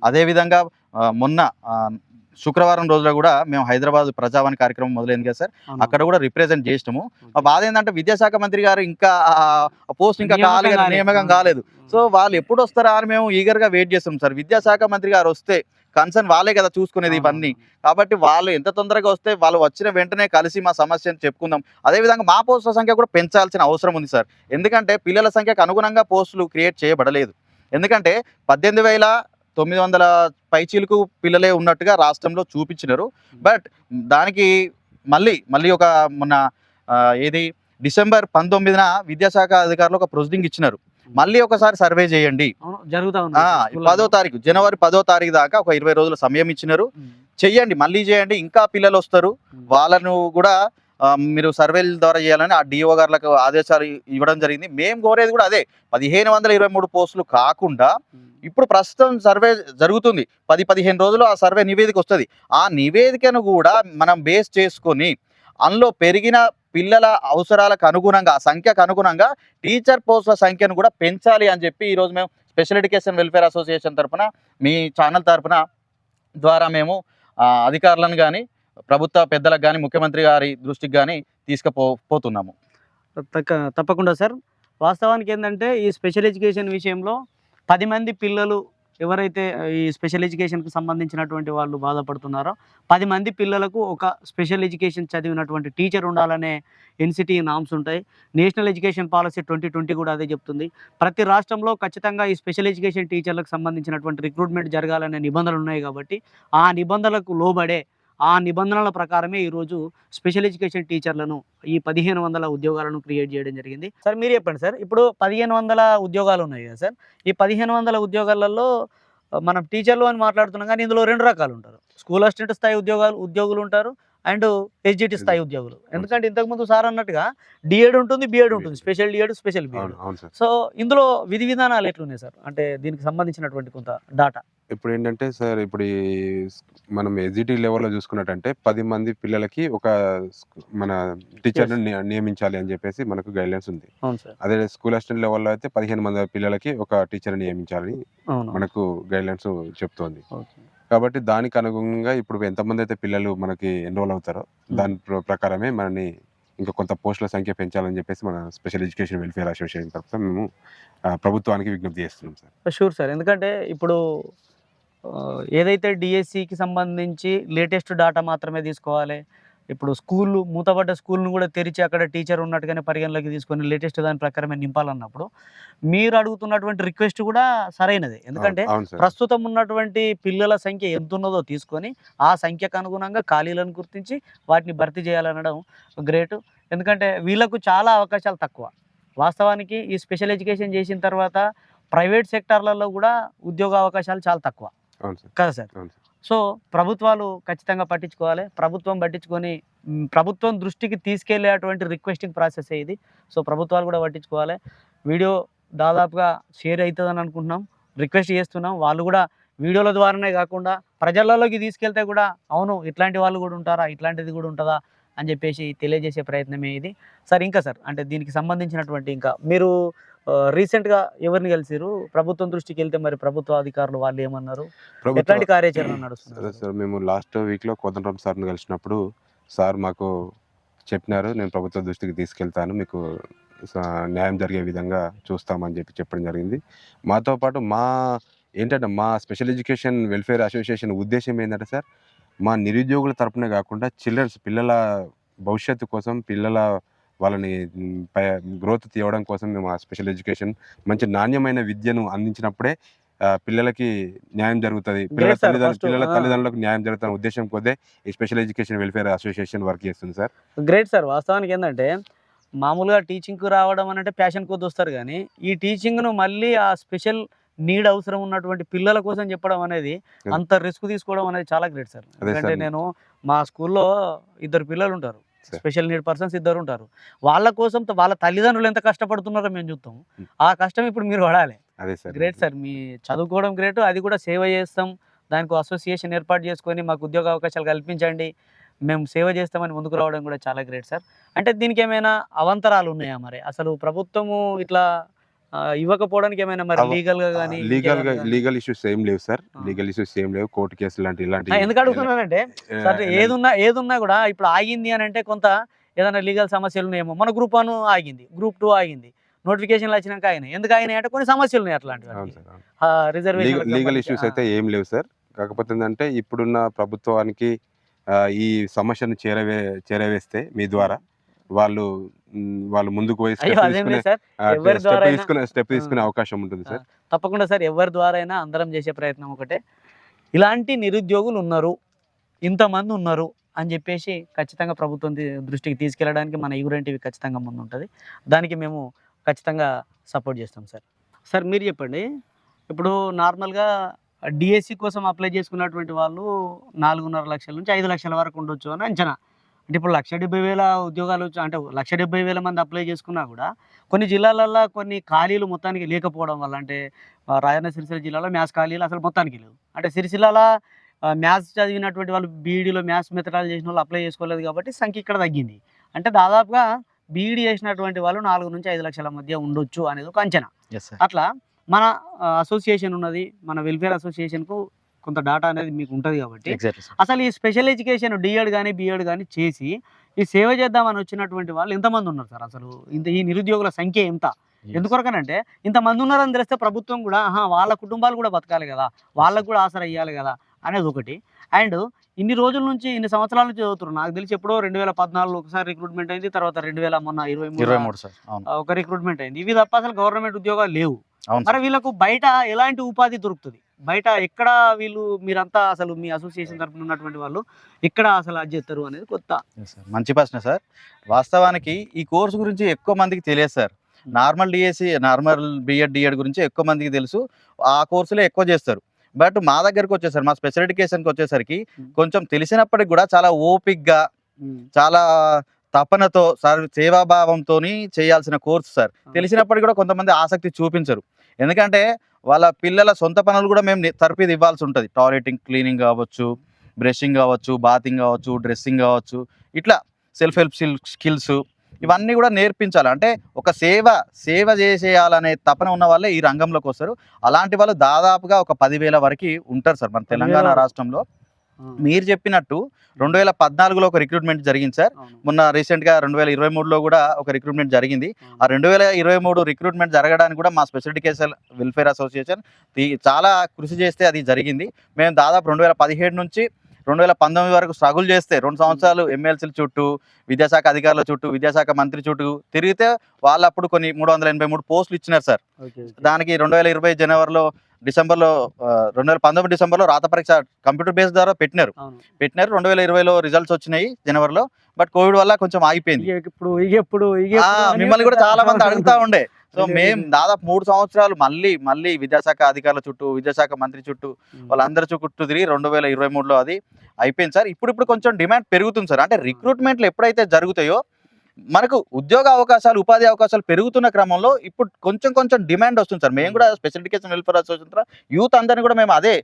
అదేవిధంగా మొన్న శుక్రవారం రోజున కూడా మేము హైదరాబాద్ ప్రజావాణి కార్యక్రమం మొదలైంది కదా సార్. అక్కడ కూడా రిప్రజెంట్ చేసినాము. బాధ ఏంటంటే విద్యాశాఖ మంత్రి గారు ఇంకా పోస్ట్ ఇంకా కాలేదు కాలేదు. నియామకం కాలేదు. సో వాళ్ళు ఎప్పుడు వస్తారా అని మేము ఈగర్గా వెయిట్ చేస్తాం సార్. విద్యాశాఖ మంత్రి గారు వస్తే కన్సర్న్ వాళ్ళే కదా చూసుకునేది ఇవన్నీ. కాబట్టి వాళ్ళు ఎంత తొందరగా వస్తే వాళ్ళు వచ్చిన వెంటనే కలిసి మా సమస్యను చెప్పుకుందాం. అదేవిధంగా మా పోస్టుల సంఖ్య కూడా పెంచాల్సిన అవసరం ఉంది సార్. ఎందుకంటే పిల్లల సంఖ్యకు అనుగుణంగా పోస్టులు క్రియేట్ చేయబడలేదు. ఎందుకంటే పద్దెనిమిది వేల తొమ్మిది వందల పైచీలకు పిల్లలే ఉన్నట్టుగా రాష్ట్రంలో చూపించినారు. బట్ దానికి మళ్ళీ మళ్ళీ ఒక మొన్న ఏది? డిసెంబర్ పంతొమ్మిదిన విద్యాశాఖ అధికారులు ఒక ప్రొసీడింగ్ ఇచ్చినారు. మళ్ళీ ఒకసారి సర్వే చేయండి. పదో తారీఖు జనవరి పదో తారీఖు దాకా ఒక ఇరవై రోజుల సమయం ఇచ్చినారు. చెయ్యండి మళ్ళీ చేయండి. ఇంకా పిల్లలు వస్తారు. వాళ్ళను కూడా మీరు సర్వేల ద్వారా చేయాలని ఆ డిఓ గారులకు ఆదేశాలు ఇవ్వడం జరిగింది. మేము కోరేది కూడా అదే. పదిహేను వందల ఇరవై మూడు పోస్టులు కాకుండా ఇప్పుడు ప్రస్తుతం సర్వే జరుగుతుంది. పది పదిహేను రోజులు ఆ సర్వే నివేదిక వస్తుంది. ఆ నివేదికను కూడా మనం బేస్ చేసుకొని అందులో పెరిగిన పిల్లల అవసరాలకు అనుగుణంగా ఆ సంఖ్యకు అనుగుణంగా టీచర్ పోస్టుల సంఖ్యను కూడా పెంచాలి అని చెప్పి ఈరోజు మేము స్పెషల్ ఎడ్యుకేషన్ వెల్ఫేర్ అసోసియేషన్ తరపున మీ ఛానల్ తరపున ద్వారా మేము అధికారులను కానీ ప్రభుత్వ పెద్దలకు కానీ ముఖ్యమంత్రి గారి దృష్టికి కానీ తీసుకుపో పోతున్నాము. తక్క తప్పకుండా సార్. వాస్తవానికి ఏంటంటే ఈ స్పెషల్ ఎడ్యుకేషన్ విషయంలో పది మంది పిల్లలు ఎవరైతే ఈ స్పెషల్ ఎడ్యుకేషన్కి సంబంధించినటువంటి వాళ్ళు బాధపడుతున్నారో పది మంది పిల్లలకు ఒక స్పెషల్ ఎడ్యుకేషన్ చదివినటువంటి టీచర్ ఉండాలనే ఎన్సిటీ నామ్స్ ఉంటాయి. National education policy twenty twenty కూడా అదే చెప్తుంది. ప్రతి రాష్ట్రంలో ఖచ్చితంగా ఈ స్పెషల్ ఎడ్యుకేషన్ టీచర్లకు సంబంధించినటువంటి రిక్రూట్మెంట్ జరగాలనే నిబంధనలు ఉన్నాయి కాబట్టి ఆ నిబంధనలకు లోబడే ఆ నిబంధనల ప్రకారమే ఈరోజు స్పెషల్ ఎడ్యుకేషన్ టీచర్లను ఈ పదిహేను వందల ఉద్యోగాలను క్రియేట్ చేయడం జరిగింది. సార్ మీరు చెప్పండి సార్. ఇప్పుడు పదిహేను వందల ఉద్యోగాలు ఉన్నాయి కదా సార్. ఈ పదిహేను వందల ఉద్యోగాలలో మనం టీచర్లు అని మాట్లాడుతున్నాం కానీ ఇందులో రెండు రకాలు ఉంటారు. స్కూల్ అసిస్టెంట్ స్థాయి ఉద్యోగాలు ఉద్యోగులు ఉంటారు అండ్ ఎస్జిటి స్థాయి ఉద్యోగులు. ఎందుకంటే ఇంతకుముందు సార్ అన్నట్టుగా డిఎడ్ ఉంటుంది బిఎడ్ ఉంటుంది. Special D Ed special B Ed. So ఇందులో విధి విధానాలు ఎట్లున్నాయి సార్? అంటే దీనికి సంబంధించినటువంటి కొంత డాటా ఇప్పుడు ఏంటంటే సార్ ఇప్పుడు ఈ మనం ఎస్జిటి లెవెల్లో చూసుకున్నట్టంటే పది మంది పిల్లలకి ఒక స్క్- మన టీచర్ని నియ- నియమించాలి అని చెప్పేసి మనకు గైడ్లైన్స్ ఉంది. అవును సార్. అదే స్కూల్ అసిస్టెంట్ లెవెల్లో అయితే పదిహేను మంది పిల్లలకి ఒక టీచర్ని నియమించాలని అవును మనకు గైడ్లైన్స్ చెప్తోంది. ఓకే. కాబట్టి దానికి అనుగుణంగా ఇప్పుడు ఎంతమంది అయితే పిల్లలు మనకి ఎన్రోల్ అవుతారో దాని ప్ర- ప్రకారమే మనని ఇంకా కొంత పోస్టుల సంఖ్య పెంచాలని చెప్పేసి మన స్పెషల్ ఎడ్యుకేషన్ వెల్ఫేర్ అసోసియేషన్ తరఫున మేము ఆ, ప్రభుత్వానికి విజ్ఞప్తి చేస్తున్నాం సార్. Sure sir. ఎందుకంటే ఇప్పుడు ఏదైతే డిఎస్సికి సంబంధించి లేటెస్ట్ డాటా మాత్రమే తీసుకోవాలి. ఇప్పుడు స్కూళ్ళు మూతపడ్డ స్కూల్ను కూడా తెరిచి అక్కడ టీచర్ ఉన్నట్టుగానే పరిగణలోకి తీసుకొని లేటెస్ట్ దాని ప్రకారమే నింపాలన్నప్పుడు మీరు అడుగుతున్నటువంటి రిక్వెస్ట్ కూడా సరైనదే. ఎందుకంటే ప్రస్తుతం ఉన్నటువంటి పిల్లల సంఖ్య ఎంత ఉన్నదో తీసుకొని ఆ సంఖ్యకు అనుగుణంగా ఖాళీలను గుర్తించి వాటిని భర్తీ చేయాలనడం గ్రేట్ ఎందుకంటే వీళ్ళకు చాలా అవకాశాలు తక్కువ. వాస్తవానికి ఈ స్పెషల్ ఎడ్యుకేషన్ చేసిన తర్వాత ప్రైవేట్ సెక్టార్లలో కూడా ఉద్యోగ అవకాశాలు చాలా తక్కువ. కదా సార్? సో ప్రభుత్వాలు ఖచ్చితంగా పట్టించుకోవాలి. ప్రభుత్వం పట్టించుకొని ప్రభుత్వం దృష్టికి తీసుకెళ్ళేటువంటి రిక్వెస్టింగ్ ప్రాసెస్ ఇది. సో ప్రభుత్వాలు కూడా పట్టించుకోవాలి. వీడియో దాదాపుగా షేర్ అవుతుందని అనుకుంటున్నాం. రిక్వెస్ట్ చేస్తున్నాం. వాళ్ళు కూడా వీడియోల ద్వారానే కాకుండా ప్రజలలోకి తీసుకెళ్తే కూడా అవును ఇట్లాంటి వాళ్ళు కూడా ఉంటారా? ఇట్లాంటిది కూడా ఉంటుందా? అని చెప్పేసి తెలియజేసే ప్రయత్నమే ఇది. సార్ ఇంకా సార్ అంటే దీనికి సంబంధించినటువంటి ఇంకా మీరు రీసెంట్గా ఎవరిని కలిసిరు ప్రభుత్వం దృష్టికి వెళ్తే మరి ప్రభుత్వ అధికారులు వాళ్ళు ఏమన్నారు? ఎట్లాంటి కార్యాచరణ నడుస్తుంది? సార్ మేము లాస్ట్ వీక్లో కోదండరామ్ సార్ని కలిసినప్పుడు సార్ మాకు చెప్పినారు నేను ప్రభుత్వ దృష్టికి తీసుకెళ్తాను మీకు న్యాయం జరిగే విధంగా చూస్తామని చెప్పి చెప్పడం జరిగింది. మాతో పాటు మా ఏంటంటే మా స్పెషల్ ఎడ్యుకేషన్ వెల్ఫేర్ అసోసియేషన్ ఉద్దేశం ఏంటంటే సార్ మా నిరుద్యోగుల తరపునే కాకుండా చిల్డ్రన్స్ పిల్లల భవిష్యత్తు కోసం పిల్లల వాళ్ళని గ్రోత్ తీయడం కోసం మేము ఆ స్పెషల్ ఎడ్యుకేషన్ మంచి నాణ్యమైన విద్యను అందించినప్పుడే పిల్లలకి న్యాయం జరుగుతుంది పిల్లల తల్లిదండ్రులు పిల్లల. తల్లిదండ్రులకు న్యాయం జరుగుతున్న ఉద్దేశం కొద్దే ఈ special education welfare association work చేస్తుంది సార్ గ్రేట్ సార్ వాస్తవానికి ఏంటంటే మామూలుగా టీచింగ్కి రావడం అని అంటే ప్యాషన్ కొద్ది వస్తారు కానీ ఈ టీచింగ్ను మళ్ళీ ఆ స్పెషల్ నీడ్ అవసరం ఉన్నటువంటి పిల్లల కోసం చెప్పడం అనేది. అంత రిస్క్ తీసుకోవడం అనేది చాలా గ్రేట్ సార్ ఎందుకంటే. నేను మా స్కూల్లో ఇద్దరు పిల్లలు ఉంటారు. స్పెషల్ నీడ్ పర్సన్స్ ఇద్దరు ఉంటారు. వాళ్ళ కోసం వాళ్ళ తల్లిదండ్రులు ఎంత కష్టపడుతున్నారో మేము చూస్తాం. ఆ కష్టం ఇప్పుడు మీరు పడాలి. అదే సార్. Great sir. మీ చదువుకోవడం గ్రేట్. అది కూడా సేవ చేస్తాం. దానికి అసోసియేషన్ ఏర్పాటు చేసుకొని మాకు ఉద్యోగ అవకాశాలు కల్పించండి. మేము సేవ చేస్తామని ముందుకు రావడం కూడా చాలా గ్రేట్ సార్. అంటే దీనికి ఏమైనా అవంతరాలు ఉన్నాయా మరి? అసలు ప్రభుత్వము ఇట్లా ఇవ్వకపోవడానికి ఏమైనా మరి లీగల్గా కానీ లీగల్గా? లీగల్ ఇష్యూస్ ఏం లేవు సార్. లీగల్ ఇష్యూస్ ఏం లేవు. కోర్టు కేసులు లాంటి ఇలాంటి ఎందుకు అడుగుతున్నానంటే సార్ ఏదున్నా ఏదున్నా కూడా ఇప్పుడు ఆగింది అని అంటే కొంత ఏదైనా లీగల్ సమస్యలు ఉన్నాయేమో మన గ్రూప్ వన్ ఆగింది. గ్రూప్ టూ ఆగింది. నోటిఫికేషన్లు వచ్చినాక అయినాయి ఎందుకు అయినాయి అంటే కొన్ని సమస్యలు ఉన్నాయి అట్లాంటివి. రిజర్వేషన్ లీగల్ ఇష్యూస్ అయితే ఏం లేవు సార్. కాకపోతే ఏంటంటే ఇప్పుడున్న ప్రభుత్వానికి ఈ సమస్యను చేరవే చేరవేస్తే మీ ద్వారా వాళ్ళు వాళ్ళు ముందుకు పోయి అయ్యో స్టెప్ అదేం తీసుకునే లేదు సార్ ఎవరి స్టెప్ తీసుకునే. అవకాశం ఉంటుంది సార్. తప్పకుండా సార్ ఎవరి ద్వారా అయినా అందరం చేసే ప్రయత్నం ఒకటే. ఇలాంటి నిరుద్యోగులు ఉన్నారు ఇంతమంది ఉన్నారు అని చెప్పేసి ఖచ్చితంగా ప్రభుత్వం దృష్టికి తీసుకెళ్ళడానికి మన టీవీ ఖచ్చితంగా ముందు ఉంటుంది దానికి మేము ఖచ్చితంగా సపోర్ట్ చేస్తాం సార్. సార్ మీరు చెప్పండి. ఇప్పుడు నార్మల్గా డిఎస్సి కోసం అప్లై చేసుకున్నటువంటి వాళ్ళు నాలుగున్నర లక్షల నుంచి ఐదు లక్షల వరకు ఉండొచ్చు అని అంచనా. అంటే ఇప్పుడు లక్ష డెబ్బై వేల ఉద్యోగాలు వచ్చి- అంటే లక్ష డెబ్బై వేల మంది అప్లై చేసుకున్నా కూడా కొన్ని జిల్లాలల్లో కొన్ని ఖాళీలు మొత్తానికి లేకపోవడం వల్ల అంటే ఆ, రాయన్న సిరిసిల్ల జిల్లాలో మ్యాథ్స్ ఖాళీలు అసలు మొత్తానికి లేవు. అంటే సిరిసిల్లలో మ్యాథ్స్ చదివినటువంటి వాళ్ళు బీఈడీలో మ్యాథ్స్ మెథడాలు చేసిన వాళ్ళు అప్లై చేసుకోలేదు కాబట్టి సంఖ్య ఇక్కడ తగ్గింది. అంటే దాదాపుగా బీఈడీ చేసినటువంటి వాళ్ళు నాలుగు నుంచి ఐదు లక్షల మధ్య ఉండొచ్చు అనేది ఒక అంచనా. అట్లా మన అసోసియేషన్ ఉన్నది మన వెల్ఫేర్ అసోసియేషన్కు కొంత డాటా అనేది మీకు ఉంటుంది కాబట్టి. అసలు ఈ స్పెషల్ ఎడ్యుకేషన్ డిఎడ్ కానీ బిఎడ్ కానీ చేసి ఈ సేవ చేద్దామని వచ్చినటువంటి వాళ్ళు ఎంతమంది ఉన్నారు సార్? అసలు ఇంత ఈ నిరుద్యోగుల సంఖ్య ఎంత? ఎందుకొరకనంటే ఇంతమంది ఉన్నారని తెలిస్తే ప్రభుత్వం కూడా వాళ్ళ కుటుంబాలు కూడా బతకాలి కదా వాళ్ళకు కూడా ఆసరా ఇవ్వాలి కదా అనేది ఒకటి. అండ్ ఇన్ని రోజుల నుంచి ఇన్ని సంవత్సరాల నుంచి చదువుతున్నారు. నాకు తెలిసి ఎప్పుడో రెండు వేల పద్నాలుగు ఒకసారి రిక్రూట్మెంట్ అయింది తర్వాత రెండు వేల మొన్న ఇరవై ఇరవై మూడు సార్ ఒక రిక్రూట్మెంట్ అయింది. ఇవి తప్ప అసలు గవర్నమెంట్ ఉద్యోగాలు లేవు. మరి వీళ్ళకు బయట ఎలాంటి ఉపాధి దొరుకుతుంది? బయట ఎక్కడ వీళ్ళు మీరంతా అసలు మీ అసోసియేషన్ తరపున ఉన్నటువంటి వాళ్ళు ఎక్కడ అసలు అది చేస్తారు అనేది కొత్త. మంచి ప్రశ్న సార్ వాస్తవానికి ఈ కోర్సు గురించి ఎక్కువ మందికి తెలియదు sir normal DSC normal B Ed D Ed గురించి ఎక్కువ మందికి తెలుసు. ఆ కోర్సులే ఎక్కువ చేస్తారు. బట్ మా దగ్గరకు వచ్చేసరికి మా స్పెషల్ ఎడ్యుకేషన్కి వచ్చేసరికి Hmm. కొంచెం తెలిసినప్పటికి కూడా చాలా ఓపిక్గా చాలా తపనతో సార్ సేవాభావంతో చేయాల్సిన కోర్సు సార్ తెలిసినప్పటికీ కూడా కొంతమంది ఆసక్తి చూపించరు. ఎందుకంటే వాళ్ళ పిల్లల సొంత పనులు కూడా మేము తరఫీదు ఇవ్వాల్సి ఉంటుంది. టాయిలెటింగ్ క్లీనింగ్ కావచ్చు బ్రషింగ్ కావచ్చు బాతింగ్ కావచ్చు డ్రెస్సింగ్ కావచ్చు ఇట్లా సెల్ఫ్ హెల్ప్ స్కిల్స్ ఇవన్నీ కూడా నేర్పించాలి. అంటే ఒక సేవ సేవ చేసేయాలనే తపన ఉన్న వాళ్ళే ఈ రంగంలోకి వస్తారు. అలాంటి వాళ్ళు దాదాపుగా ఒక పదివేల వరకు ఉంటారు సార్ మన తెలంగాణ రాష్ట్రంలో. మీరు చెప్పినట్టు రెండు వేల పద్నాలుగులో ఒక రిక్రూట్మెంట్ జరిగింది సార్. మొన్న రీసెంట్గా రెండు వేల ఇరవై మూడులో కూడా ఒక రిక్రూట్మెంట్ జరిగింది. ఆ. రెండు వేల ఇరవై మూడు రిక్రూట్మెంట్ జరగడానికి కూడా మా స్పెషల్ వెల్ఫేర్ అసోసియేషన్ చాలా కృషి చేస్తే అది జరిగింది. మేము దాదాపు రెండు వేల పదిహేడు నుంచి రెండు వేల పంతొమ్మిది వరకు స్ట్రగుల్ చేస్తే రెండు సంవత్సరాలు ఎమ్మెల్సీల చుట్టూ విద్యాశాఖ అధికారుల చుట్టూ విద్యాశాఖ మంత్రి చుట్టూ తిరిగితే వాళ్ళు అప్పుడు కొన్ని మూడు వందల ఎనభై మూడు పోస్టులు ఇచ్చినారు సార్. దానికి రెండు వేల ఇరవై జనవరిలో డిసెంబర్లో రెండు వేల పంతొమ్మిది డిసెంబర్లో రాత పరీక్ష కంప్యూటర్ బేస్ ద్వారా పెట్టినారు. పెట్టినారు. రెండు వేల ఇరవైలో రిజల్ట్స్ వచ్చినాయి జనవరిలో. బట్ కోవిడ్ వల్ల కొంచెం ఆగిపోయింది. ఇప్పుడు అని మిమ్మల్ని కూడా చాలా మంది అడుగుతా ఉండే. సో మేము. దాదాపు మూడు సంవత్సరాలు మళ్ళీ మళ్ళీ విద్యాశాఖ అధికారుల చుట్టూ విద్యాశాఖ మంత్రి చుట్టూ. వాళ్ళందరి చుట్టూ తిరిగి రెండు వేల ఇరవై మూడులో అది అయిపోయింది సార్. ఇప్పుడు ఇప్పుడు కొంచెం డిమాండ్ పెరుగుతుంది సార్. అంటే రిక్రూట్మెంట్లు ఎప్పుడైతే జరుగుతాయో మనకు ఉద్యోగ అవకాశాలు ఉపాధి అవకాశాలు పెరుగుతున్న క్రమంలో ఇప్పుడు కొంచెం కొంచెం డిమాండ్ వస్తుంది సార్. మేము కూడా స్పెషల్ ఎడ్యుకేషన్ వెల్ఫేర్ అసోసియేషన్ ద్వారా యూత్ అందరిని కూడా మేము అదే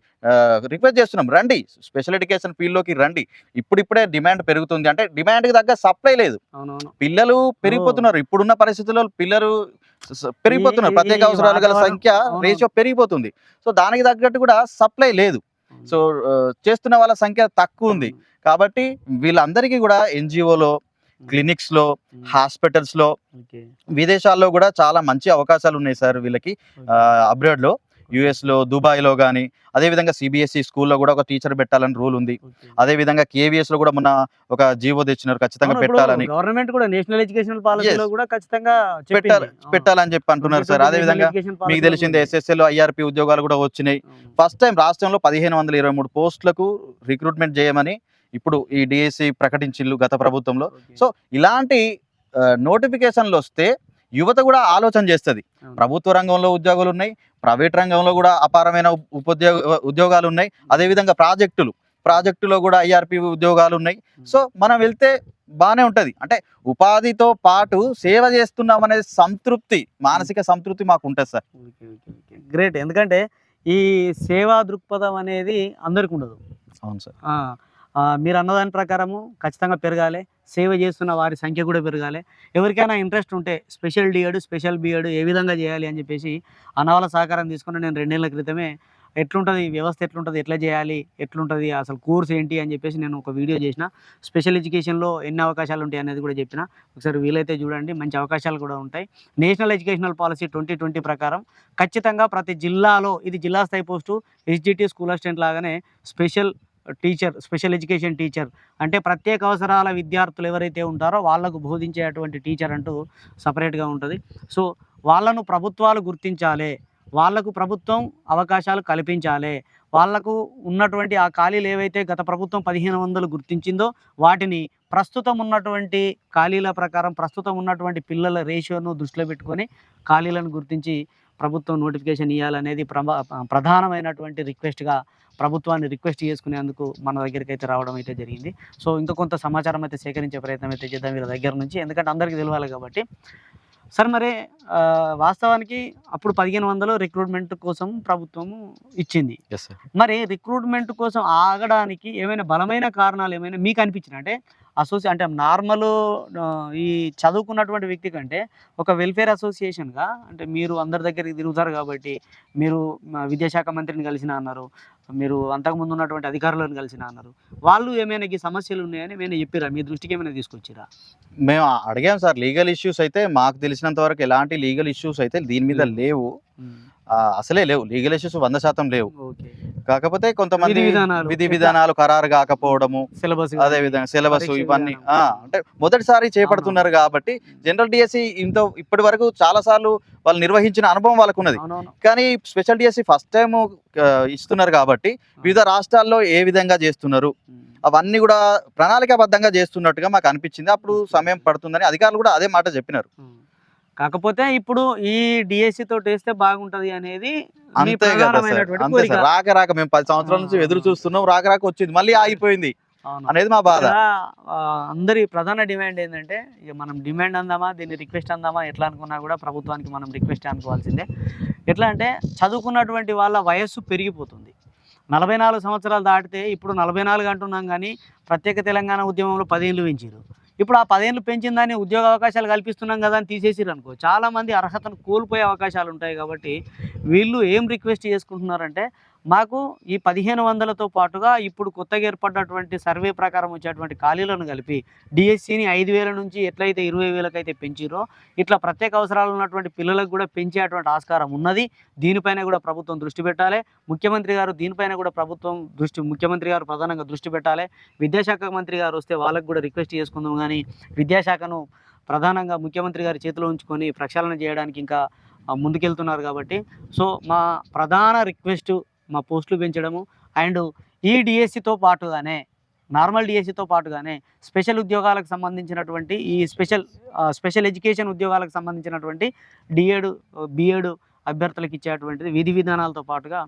రిక్వెస్ట్ చేస్తున్నాం. రండి స్పెషల్ ఎడ్యుకేషన్ ఫీల్డ్లోకి రండి. ఇప్పుడిప్పుడే డిమాండ్ పెరుగుతుంది. అంటే డిమాండ్కి తగ్గ సప్లై లేదు. పిల్లలు పెరిగిపోతున్నారు. ఇప్పుడున్న పరిస్థితుల్లో పిల్లలు పెరిగిపోతున్నారు. ప్రత్యేక అవసరాలు గల సంఖ్య. రేషియో పెరిగిపోతుంది. సో దానికి తగ్గట్టు కూడా సప్లై లేదు. సో చేస్తున్న వాళ్ళ సంఖ్య తక్కువ ఉంది. కాబట్టి వీళ్ళందరికీ కూడా ఎన్జిఓలో క్లినిక్స్లో ఉమ్. హాస్పిటల్స్లో విదేశాల్లో కూడా చాలా మంచి అవకాశాలు ఉన్నాయి సార్ వీళ్ళకి అబ్రాడ్లో యుఎస్లో దుబాయ్లో కానీ అదే విధంగా సిబిఎస్ఈ స్కూల్లో కూడా ఒక టీచర్ పెట్టాలని రూల్ ఉంది ఓకే. అదే విధంగా కేవీఎస్లో కూడా మొన్న ఒక జీవో తెచ్చినారు ఖచ్చితంగా పెట్టాలని గవర్నమెంట్ కూడా నేషనల్ ఎడ్యుకేషన్ పాలసీలో Yes. కూడా ఖచ్చితంగా చెప్పింది. పెట్టాలి. పెట్టాలని చెప్పి అంటున్నారు సార్ అదే నేషనల్ విధంగా ఎడ్యుకేషన్ మీకు తెలిసిందే. ఎస్ఎస్ఎల్ ఐఆర్పి ఉద్యోగాలు కూడా వచ్చినాయి. ఫస్ట్ టైం రాష్ట్రంలో పదిహేను వందల ఇరవై మూడు పోస్టులకు రిక్రూట్మెంట్ చేయమని ఇప్పుడు ఈ డిఎస్సి ప్రకటించిల్లు గత ప్రభుత్వంలో. సో ఇలాంటి నోటిఫికేషన్లు వస్తే యువత కూడా ఆలోచన చేస్తుంది. ప్రభుత్వ రంగంలో ఉద్యోగాలు ఉన్నాయి ప్రైవేట్ రంగంలో కూడా అపారమైన ఉపోద్యోగ ఉద్యోగాలు ఉన్నాయి అదేవిధంగా ప్రాజెక్టులు ప్రాజెక్టులో కూడా ఐఆర్పి ఉద్యోగాలు ఉన్నాయి సో మనం వెళ్తే బాగానే ఉంటది. అంటే ఉపాధితో పాటు సేవ చేస్తున్నాం అనే సంతృప్తి మానసిక సంతృప్తి మాకు ఉంటుంది సార్. గ్రేట్. ఎందుకంటే ఈ సేవా దృక్పథం అనేది అందరికి ఉండదు అవును సార్. మీరు అన్నదాని ప్రకారము ఖచ్చితంగా పెరగాలి. సేవ చేస్తున్న వారి సంఖ్య కూడా పెరగాలి. ఎవరికైనా ఇంట్రెస్ట్ ఉంటే special D Ed special B Ed ఏ విధంగా చేయాలి అని చెప్పేసి అన్నవాళ్ళ సహకారం తీసుకుని నేను రెండేళ్ళ క్రితమే ఎట్లుంటుంది వ్యవస్థ ఎట్లుంటుంది ఎట్లా చేయాలి ఎట్లుంటుంది అసలు కోర్స్ ఏంటి అని చెప్పేసి నేను ఒక వీడియో చేసిన. స్పెషల్ ఎడ్యుకేషన్లో ఎన్ని అవకాశాలు ఉంటాయి అనేది కూడా చెప్పిన. ఒకసారి వీలైతే చూడండి మంచి అవకాశాలు కూడా ఉంటాయి. National educational policy twenty twenty ప్రకారం ఖచ్చితంగా ప్రతి జిల్లాలో ఇది జిల్లా స్థాయి పోస్టు ఎస్జిటి స్కూల్ అసిస్టెంట్ లాగానే special teacher special education teacher అంటే ప్రత్యేక అవసరాల విద్యార్థులు ఎవరైతే ఉంటారో వాళ్ళకు బోధించేటువంటి టీచర్ అంటూ సపరేట్గా ఉంటుంది. సో వాళ్ళను ప్రభుత్వాలు గుర్తించాలి వాళ్ళకు ప్రభుత్వం అవకాశాలు కల్పించాలి వాళ్ళకు ఉన్నటువంటి ఆ ఖాళీలు ఏవైతే గత ప్రభుత్వం పదిహేను వందలు గుర్తించిందో వాటిని ప్రస్తుతం ఉన్నటువంటి ఖాళీల ప్రకారం ప్రస్తుతం ఉన్నటువంటి పిల్లల రేషియోను దృష్టిలో పెట్టుకొని ఖాళీలను గుర్తించి ప్రభుత్వం నోటిఫికేషన్ ఇవ్వాలనేది ప్రమా ప్రధానమైనటువంటి రిక్వెస్ట్గా ప్రభుత్వాన్ని రిక్వెస్ట్ చేసుకునేందుకు మన దగ్గరికి అయితే రావడం అయితే జరిగింది. సో ఇంకా కొంత సమాచారం అయితే సేకరించే ప్రయత్నం అయితే చేద్దాం వీళ్ళ దగ్గర నుంచి. ఎందుకంటే అందరికీ తెలియాలి కాబట్టి. సార్ మరి వాస్తవానికి అప్పుడు పదిహేను వందలు రిక్రూట్మెంట్ కోసం ప్రభుత్వం ఇచ్చింది. మరి రిక్రూట్మెంట్ కోసం ఆగడానికి ఏమైనా బలమైన కారణాలు ఏమైనా మీకు అనిపించినాయి అంటే అసోసియే అంటే నార్మల్ ఈ చదువుకున్నటువంటి వ్యక్తి కంటే ఒక వెల్ఫేర్ అసోసియేషన్గా అంటే మీరు అందరి దగ్గరికి తిరుగుతారు కాబట్టి మీరు విద్యాశాఖ మంత్రిని కలిసిన అన్నారు మీరు అంతకుముందు ఉన్నటువంటి అధికారులను కలిసిన అన్నారు. వాళ్ళు ఏమైనా ఈ సమస్యలు ఉన్నాయని ఏమైనా చెప్పిరా? మీ దృష్టికి ఏమైనా తీసుకొచ్చిరా? మేము అడిగాం సార్ లీగల్ ఇష్యూస్ అయితే మాకు తెలిసినంత వరకు ఎలాంటి లీగల్ ఇష్యూస్ అయితే దీని మీద లేవు. అసలే లేవు. లీగల్ ఇష్యూస్ వంద శాతం లేవు. కాకపోతే కొంతమంది విధి విధానాలు. విధి విధానాలు ఖరారు కాకపోవడము సిలబస్ అదే విధంగా సిలబస్ ఇవన్నీ. అంటే మొదటిసారి చేపడుతున్నారు కాబట్టి జనరల్ డిఎస్సి ఇంత ఇప్పటి వరకు చాలా సార్లు వాళ్ళు నిర్వహించిన అనుభవం వాళ్ళకు ఉన్నది. కానీ స్పెషల్ డిఎస్సి ఫస్ట్ టైం ఇస్తున్నారు కాబట్టి వివిధ రాష్ట్రాల్లో ఏ విధంగా చేస్తున్నారు? అవన్నీ కూడా ప్రణాళికాబద్ధంగా చేస్తున్నట్టుగా మాకు అనిపించింది. అప్పుడు సమయం పడుతుందని అధికారులు కూడా అదే మాట చెప్పినారు. కాకపోతే ఇప్పుడు ఈ డిఎస్సి తోటి వేస్తే బాగుంటది అనేది అంతే కదా సార్ అంతే. సార్ రాక రాక మేము పది సంవత్సరాల నుంచి. ఎదురు చూస్తున్నాం రాక రాక వచ్చింది మళ్ళీ ఆగిపోయింది. అనేది మా బాధ అందరి ప్రధాన డిమాండ్ ఏంటంటే ఇక మనం డిమాండ్ అందామా దీన్ని రిక్వెస్ట్ అందామా ఎట్లా అనుకున్నా కూడా ప్రభుత్వానికి మనం రిక్వెస్ట్ అనుకోవాల్సిందే ఎట్లా అంటే చదువుకున్నటువంటి వాళ్ళ వయస్సు పెరిగిపోతుంది నలభై నాలుగు సంవత్సరాలు దాటితే ఇప్పుడు నలభై నాలుగు అంటున్నాం కానీ ప్రత్యేక తెలంగాణ ఉద్యమంలో పదేళ్ళు పెంచారు ఇప్పుడు ఆ పదేళ్ళు పెంచిందని ఉద్యోగ అవకాశాలు కల్పిస్తున్నాం కదా అని తీసేసిరు అనుకో. చాలామంది అర్హతను కోల్పోయే అవకాశాలు ఉంటాయి కాబట్టి వీళ్ళు ఏం రిక్వెస్ట్ చేసుకుంటున్నారంటే మాకు ఈ పదిహేను వందలతో పాటుగా ఇప్పుడు కొత్తగా ఏర్పడినటువంటి సర్వే ప్రకారం వచ్చేటువంటి ఖాళీలను కలిపి డిఎస్సిని ఐదు వేల నుంచి ఎట్లయితే ఇరవై వేలకైతే పెంచిరో ఇట్లా ప్రత్యేక అవసరాలు ఉన్నటువంటి పిల్లలకు కూడా పెంచేటువంటి ఆస్కారం ఉన్నది. దీనిపైన కూడా ప్రభుత్వం దృష్టి పెట్టాలి. ముఖ్యమంత్రి గారు దీనిపైన కూడా ప్రభుత్వం దృష్టి ముఖ్యమంత్రి గారు ప్రధానంగా దృష్టి పెట్టాలి. విద్యాశాఖ మంత్రి గారు వస్తే వాళ్ళకు కూడా రిక్వెస్ట్ చేసుకుందాం కానీ విద్యాశాఖను ప్రధానంగా ముఖ్యమంత్రి గారి చేతిలో ఉంచుకొని ప్రక్షాళన చేయడానికి ఇంకా ముందుకెళ్తున్నారు కాబట్టి. సో మా ప్రధాన రిక్వెస్ట్ మా పోస్టులు పెంచడము. అండ్ ఈ డిఎస్సితో పాటుగానే నార్మల్ డిఎస్సితో పాటుగానే స్పెషల్ ఉద్యోగాలకు సంబంధించినటువంటి ఈ స్పెషల్ స్పెషల్ ఎడ్యుకేషన్ ఉద్యోగాలకు సంబంధించినటువంటి డిఎడ్ బిఎడ్ అభ్యర్థులకు ఇచ్చేటువంటిది విధి విధానాలతో పాటుగా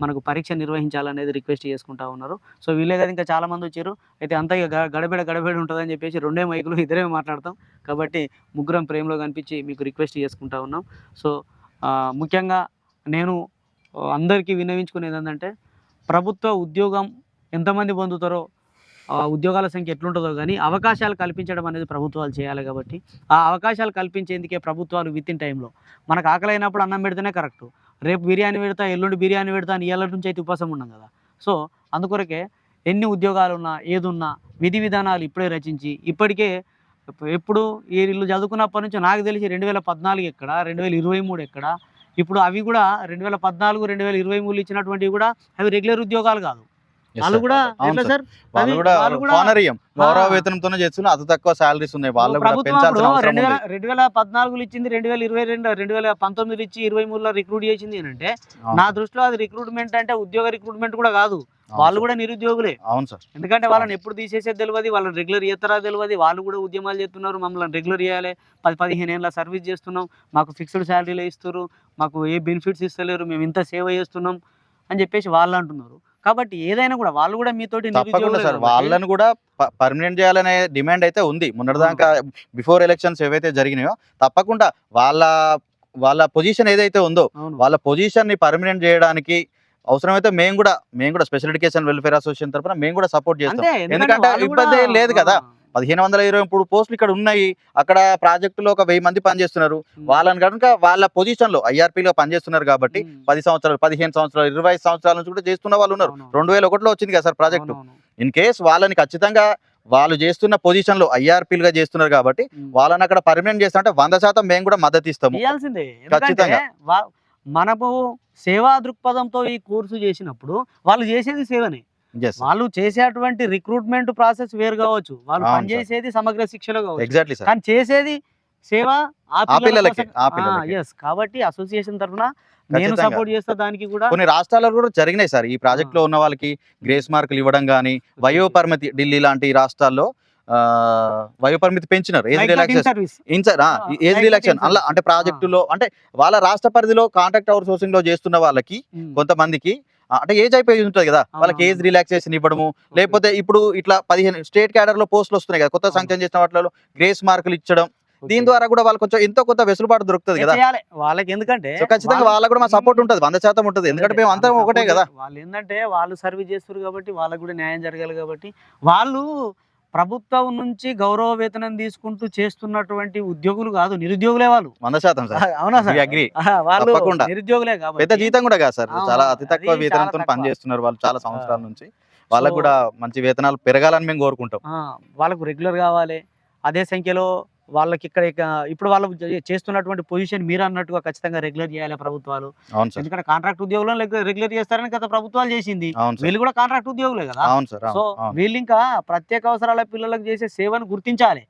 మనకు పరీక్ష నిర్వహించాలనేది రిక్వెస్ట్ చేసుకుంటా ఉన్నారు. సో వీళ్ళే కదా ఇంకా చాలామంది వచ్చారు. అయితే అంతా ఇక గ- గడబిడ గడబిడ ఉంటుందని చెప్పేసి రెండే మైకులు ఇద్దరే మాట్లాడతాం. కాబట్టి ముగ్గురం ప్రేమలో కనిపించి మీకు రిక్వెస్ట్ చేసుకుంటా ఉన్నాం. సో ముఖ్యంగా నేను అందరికీ విన్నవించుకునేది ఏంటంటే ప్రభుత్వ ఉద్యోగం ఎంతమంది పొందుతారో ఉద్యోగాల సంఖ్య ఎట్లుంటుందో కానీ అవకాశాలు కల్పించడం అనేది ప్రభుత్వాలు చేయాలి కాబట్టి ఆ అవకాశాలు కల్పించేందుకే ప్రభుత్వాలు విత్ ఇన్ టైంలో. మనకు ఆకలి అయినప్పుడు అన్నం పెడితేనే కరెక్ట్. రేపు బిర్యానీ పెడతా ఎల్లుండి బిర్యానీ పెడతా అని ఇళ్ళ నుంచి అయితే ఉపవాసం ఉన్నాం కదా. సో అందుకొరకే ఎన్ని ఉద్యోగాలు ఉన్నా ఏదున్నా విధి విధానాలు ఇప్పుడే రచించి ఇప్పటికే ఎప్పుడు వీళ్ళు చదువుకున్నప్పటి నుంచి నాకు తెలిసి రెండు వేల పద్నాలుగు ఎక్కడ రెండు వేల ఇరవై మూడు ఎక్కడ ఇప్పుడు అవి కూడా రెండు వేల పద్నాలుగు రెండు వేల ఇరవై మూడు ఇచ్చినటువంటివి కూడా అవి రెగ్యులర్ ఉద్యోగాలు కాదు వాళ్ళు. కూడా. సార్ వాళ్ళు గౌరవ. వేతనంతోనే చేస్తున్నారు అతి తక్కువ సాలరీస్ ఉన్నాయి వాళ్ళు ప్రభుత్వం రెండు వేల ఉంది రెండు వేల పద్నాలుగులో ఇచ్చింది రెండు వేల ఇరవై రెండు రెండు వేల పంతొమ్మిది ఇచ్చి ఇరవై మూడులో రిక్రూట్ చేసింది అవును నా. దృష్టిలో అది రిక్రూట్మెంట్ అంటే ఉద్యోగ రిక్రూట్మెంట్ కూడా కాదు వాళ్ళు. కూడా నిరుద్యోగులే. అవును సార్. ఎందుకంటే వాళ్ళని ఎప్పుడు తీసేసేది తెలియదు వాళ్ళని రెగ్యులర్ చేస్తారా తెలియదు వాళ్ళు కూడా ఉద్యమాలు చేస్తున్నారు మమ్మల్ని రెగ్యులర్ చేయాలి. పది పదిహేను ఏళ్ళ సర్వీస్ చేస్తున్నాం మాకు ఫిక్స్డ్ శాలరీలు ఇస్తారు మాకు ఏ బెనిఫిట్స్ ఇస్తలేరు మేము ఇంత సేవ చేస్తున్నాం అని చెప్పేసి వాళ్ళు అంటున్నారు. కాబట్టి ఏదైనా కూడా వాళ్ళు కూడా మీతోటి తప్పకుండా సార్ వాళ్ళని కూడా పర్మనెంట్ చేయాలనే డిమాండ్ అయితే ఉంది. మొన్నటిదాకా బిఫోర్ ఎలక్షన్స్ ఏవైతే జరిగినాయో తప్పకుండా వాళ్ళ వాళ్ళ పొజిషన్ ఏదైతే ఉందో వాళ్ళ పొజిషన్ని పర్మనెంట్ చేయడానికి అవసరమైతే మేము కూడా మేము కూడా స్పెషల్ ఎడ్యుకేషన్ వెల్ఫేర్ అసోసియేషన్ తరఫున మేము కూడా సపోర్ట్ చేస్తాం ఎందుకంటే ఇబ్బంది లేదు కదా. పదిహేను వందల ఇరవై మూడు పోస్టులు ఇక్కడ ఉన్నాయి అక్కడ ప్రాజెక్టులో ఒక వెయ్యి మంది పనిచేస్తున్నారు. వాళ్ళని కనుక వాళ్ళ పొజిషన్లో ఐఆర్పీలో పనిచేస్తున్నారు కాబట్టి. పది సంవత్సరాలు పదిహేను సంవత్సరాలు ఇరవై ఐదు సంవత్సరాల నుంచి కూడా చేస్తున్న వాళ్ళు ఉన్నారు. రెండు వేల ఒకటిలో వచ్చింది కదా సార్ ప్రాజెక్టు. ఇన్ కేస్ వాళ్ళని ఖచ్చితంగా వాళ్ళు చేస్తున్న పొజిషన్లో ఐఆర్పీలుగా చేస్తున్నారు కాబట్టి. వాళ్ళని అక్కడ పర్మనెంట్ చేస్తారంటే వంద శాతం మేము కూడా మద్దతు ఇస్తాము ఖచ్చితంగా. మనము సేవా దృక్పథంతో ఈ కోర్సు చేసినప్పుడు వాళ్ళు చేసేది సేవనే. వాళ్ళు చేసేటువంటి రిక్రూట్మెంట్ ప్రాసెస్ వేరు కావచ్చు. వాళ్ళు పనిచేసేది సమగ్ర శిక్షలో కావచ్చు. కానీ చేసేది సేవ. ఎస్ కాబట్టి అసోసియేషన్ తరఫున నేను. సపోర్ట్ చేస్తా దానికి కూడా కొన్ని రాష్ట్రాలలో కూడా జరిగినాయి సార్ ఈ ప్రాజెక్ట్లో ఉన్న వాళ్ళకి గ్రేస్ మార్కులు ఇవ్వడం కానీ వయో పరిమితి ఢిల్లీ లాంటి రాష్ట్రాల్లో వయో పరిమితి పెంచినారు. ఏజ్ రిలాక్సేషన్ ఇన్సర్ ఏజ్ రిలాక్సేషన్ అలా. అంటే ప్రాజెక్టులో అంటే వాళ్ళ రాష్ట్ర పరిధిలో కాంట్రాక్ట్ అవుట్ సోర్సింగ్లో చేస్తున్న వాళ్ళకి కొంతమందికి ఆ, అంటే ఏజ్ అయిపోయి ఉంటుంది కదా వాళ్ళకి ఏజ్. రిలాక్సేషన్ ఇవ్వడము లేకపోతే ఇప్పుడు ఇట్లా పదిహేను స్టేట్ క్యాడర్లో పోస్టులు వస్తున్నాయి కదా కొత్త అవును. సంఖ్య చేసిన వాటిలో గ్రేస్ మార్కులు ఇచ్చడం దీని ద్వారా కూడా వాళ్ళకి కొంచెం ఎంతో కొంత వెసులుబాటు దొరుకుతుంది కదా. వాళ్ళకి ఎందుకంటే ఖచ్చితంగా వాళ్ళు- వాళ్ళకు కూడా మా సపోర్ట్ ఉంటుంది వంద శాతం ఉంటుంది. ఎందుకంటే మేము అంతా వాళ్ళు ఒకటే కదా. వాళ్ళు ఏంటంటే వాళ్ళు సర్వీస్ చేస్తారు కాబట్టి వాళ్ళకు కూడా న్యాయం జరగాలి కాబట్టి వాళ్ళు ప్రభుత్వం నుంచి గౌరవ వేతనం తీసుకుంటూ చేస్తున్నటువంటి ఉద్యోగులు కాదు నిరుద్యోగులే వాళ్ళు. వంద శాతం సార్. అవునా సార్? అగ్రి వాళ్ళు. నిరుద్యోగులే పెద్ద కాబట్టి జీతం కూడా కాదు సార్. చాలా అతి తక్కువ వేతనంతో. పనిచేస్తున్నారు వాళ్ళు చాలా సంవత్సరాల. నుంచి. వాళ్ళకు కూడా మంచి వేతనాలు పెరగాలని మేము కోరుకుంటాం. వాళ్ళకు రెగ్యులర్ కావాలి. అదే సంఖ్యలో వాళ్ళకి ఇక్కడ ఇక- ఇప్పుడు వాళ్ళు చేస్తున్నటువంటి పొజిషన్ మీరు అన్నట్టుగా ఖచ్చితంగా రెగ్యులర్ చేయాలి ప్రభుత్వాలు. ఎందుకంటే కాంట్రాక్ట్ ఉద్యోగులను రెగ్యులర్ చేస్తారని గత ప్రభుత్వాలు చేసింది. వీళ్ళు కూడా కాంట్రాక్ట్ ఉద్యోగులే కదా. సో వీళ్ళు ఇంకా ప్రత్యేక అవసరాల పిల్లలకు చేసే సేవను గుర్తించాలి.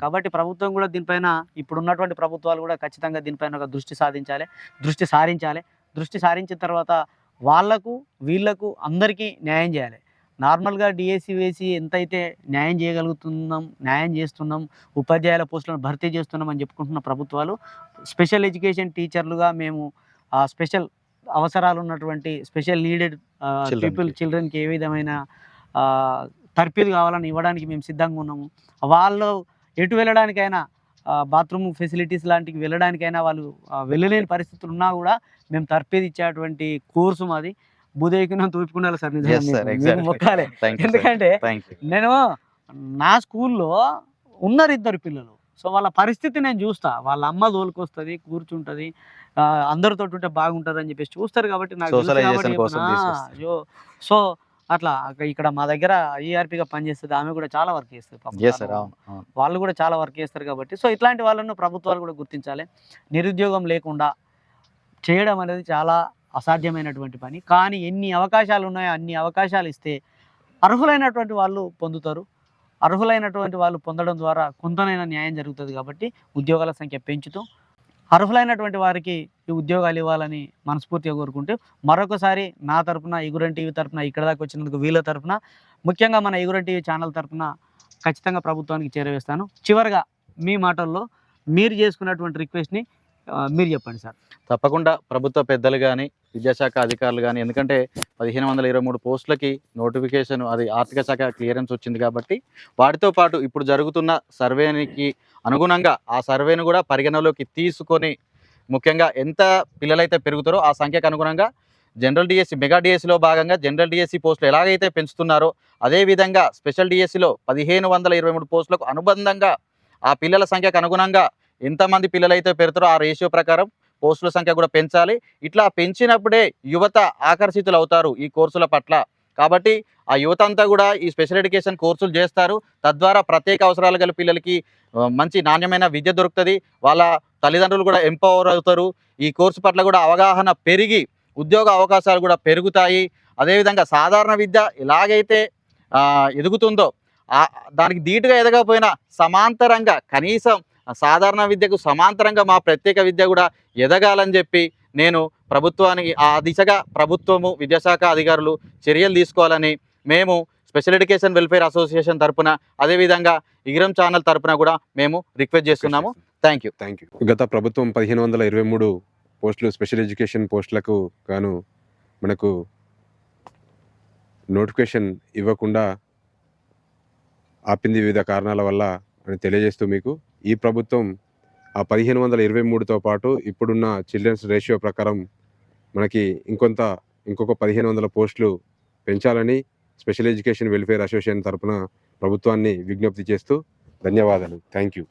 కాబట్టి ప్రభుత్వం కూడా దీనిపైన ఇప్పుడు ఉన్నటువంటి ప్రభుత్వాలు కూడా ఖచ్చితంగా దీనిపైన ఒక దృష్టి సాధించాలి దృష్టి సారించాలి. దృష్టి సారించిన తర్వాత వాళ్ళకు వీళ్ళకు అందరికీ న్యాయం చేయాలి. నార్మల్గా డిఎస్సి వేసి ఎంతైతే న్యాయం చేయగలుగుతున్నాం న్యాయం చేస్తున్నాం ఉపాధ్యాయుల పోస్టులను భర్తీ చేస్తున్నాం అని చెప్పుకుంటున్న ప్రభుత్వాలు స్పెషల్ ఎడ్యుకేషన్ టీచర్లుగా మేము ఆ స్పెషల్ అవసరాలు ఉన్నటువంటి స్పెషల్ నీడెడ్ పీపుల్. చిల్డ్రన్కి ఏ విధమైన తర్ఫీదు కావాలని ఇవ్వడానికి మేము సిద్ధంగా ఉన్నాము వాళ్ళు ఎటు వెళ్ళడానికైనా బాత్రూమ్ ఫెసిలిటీస్ లాంటివి వెళ్ళడానికైనా వాళ్ళు వెళ్ళలేని పరిస్థితులు ఉన్నా కూడా మేము తర్ఫీదు ఇచ్చేటువంటి కోర్సు మాది బుధేకిన తూపుకున్నారు సార్ నిజంగా మొక్కాలే. ఎందుకంటే నేను నా స్కూల్లో ఉన్నారు ఇద్దరు పిల్లలు. సో వాళ్ళ పరిస్థితి నేను చూస్తా. వాళ్ళ అమ్మ తోలుకొస్తుంది కూర్చుంటుంది అందరితో ఉంటే బాగుంటుంది అని చెప్పేసి చూస్తారు కాబట్టి నాకు సో అట్లా ఇక్కడ మా దగ్గర ఈఆర్పీగా పనిచేస్తుంది. ఆమె కూడా చాలా వర్క్ చేస్తుంది. వాళ్ళు కూడా చాలా వర్క్ చేస్తారు కాబట్టి. సో ఇట్లాంటి వాళ్ళను ప్రభుత్వాలు కూడా గుర్తించాలి. నిరుద్యోగం లేకుండా చేయడం అనేది చాలా అసాధ్యమైనటువంటి పని. కానీ ఎన్ని అవకాశాలు ఉన్నాయో అన్ని అవకాశాలు ఇస్తే అర్హులైనటువంటి వాళ్ళు పొందుతారు. అర్హులైనటువంటి వాళ్ళు పొందడం ద్వారా కొంతనైనా న్యాయం జరుగుతుంది కాబట్టి ఉద్యోగాల సంఖ్య పెంచుతూ అర్హులైనటువంటి వారికి ఈ ఉద్యోగాలు ఇవ్వాలని మనస్ఫూర్తిగా కోరుకుంటూ మరొకసారి నా తరపున ఇగురం టీవీ తరపున ఇక్కడ దాకా వచ్చినందుకు వీళ్ళ తరపున ముఖ్యంగా మన ఇగురం టీవీ ఛానల్ తరపున ఖచ్చితంగా ప్రభుత్వానికి చేరవేస్తాను. చివరిగా మీ మాటల్లో మీరు చేసుకున్నటువంటి రిక్వెస్ట్ని మీరు చెప్పండి సార్. తప్పకుండా ప్రభుత్వ పెద్దలు కానీ విద్యాశాఖ అధికారులు కానీ ఎందుకంటే పదిహేను వందల ఇరవై మూడు పోస్టులకి నోటిఫికేషన్ అది ఆర్థిక శాఖ క్లియరెన్స్ వచ్చింది కాబట్టి వాటితో పాటు ఇప్పుడు జరుగుతున్న సర్వేకి అనుగుణంగా ఆ సర్వేను కూడా పరిగణలోకి తీసుకొని ముఖ్యంగా ఎంత పిల్లలైతే పెరుగుతారో ఆ సంఖ్యకు అనుగుణంగా జనరల్ డిఎస్సి మెగా డిఎస్సిలో భాగంగా జనరల్ డిఎస్సి పోస్టులు ఎలాగైతే పెంచుతున్నారో అదేవిధంగా స్పెషల్ డిఎస్సిలో పదిహేను వందల ఇరవై మూడు పోస్టులకు అనుబంధంగా ఆ పిల్లల సంఖ్యకు అనుగుణంగా ఎంతమంది పిల్లలైతే పెడతారో ఆ రేషియో ప్రకారం పోస్టుల సంఖ్య కూడా పెంచాలి. ఇట్లా పెంచినప్పుడే యువత ఆకర్షితులు అవుతారు ఈ కోర్సుల పట్ల. కాబట్టి ఆ యువత అంతా కూడా ఈ స్పెషల్ ఎడ్యుకేషన్ కోర్సులు చేస్తారు. తద్వారా ప్రత్యేక అవసరాలు గల పిల్లలకి మంచి నాణ్యమైన విద్య దొరుకుతుంది. వాళ్ళ తల్లిదండ్రులు కూడా ఎంపవర్ అవుతారు. ఈ కోర్సు పట్ల కూడా అవగాహన పెరిగి ఉద్యోగ అవకాశాలు కూడా పెరుగుతాయి. అదేవిధంగా సాధారణ విద్య ఎలాగైతే ఎదుగుతుందో దానికి ధీటుగా ఎదగకపోయినా సమాంతరంగా కనీసం సాధారణ విద్యకు సమాంతరంగా మా ప్రత్యేక విద్య కూడా ఎదగాలని చెప్పి నేను ప్రభుత్వానికి ఆ దిశగా ప్రభుత్వము విద్యాశాఖ అధికారులు చర్యలు తీసుకోవాలని మేము స్పెషల్ ఎడ్యుకేషన్ వెల్ఫేర్ అసోసియేషన్ తరపున అదేవిధంగా ఇగ్రం ఛానల్ తరపున కూడా మేము రిక్వెస్ట్ చేస్తున్నాము. థ్యాంక్ యూ థ్యాంక్ యూ గత ప్రభుత్వం పదిహేను వందల ఇరవై మూడు పోస్టులు స్పెషల్ ఎడ్యుకేషన్ పోస్టులకు గాను మనకు నోటిఫికేషన్ ఇవ్వకుండా ఆపింది వివిధ కారణాల వల్ల అని తెలియజేస్తూ మీకు ఈ ప్రభుత్వం ఆ పదిహేను వందల ఇరవై మూడుతో పాటు ఇప్పుడున్న చిల్డ్రన్స్ రేషియో ప్రకారం మనకి ఇంకొంత ఇంకొక పదిహేను వందల పోస్టులు పెంచాలని స్పెషల్ ఎడ్యుకేషన్ వెల్ఫేర్ అసోసియేషన్ తరపున ప్రభుత్వాన్ని విజ్ఞప్తి చేస్తూ ధన్యవాదాలు. Thank you.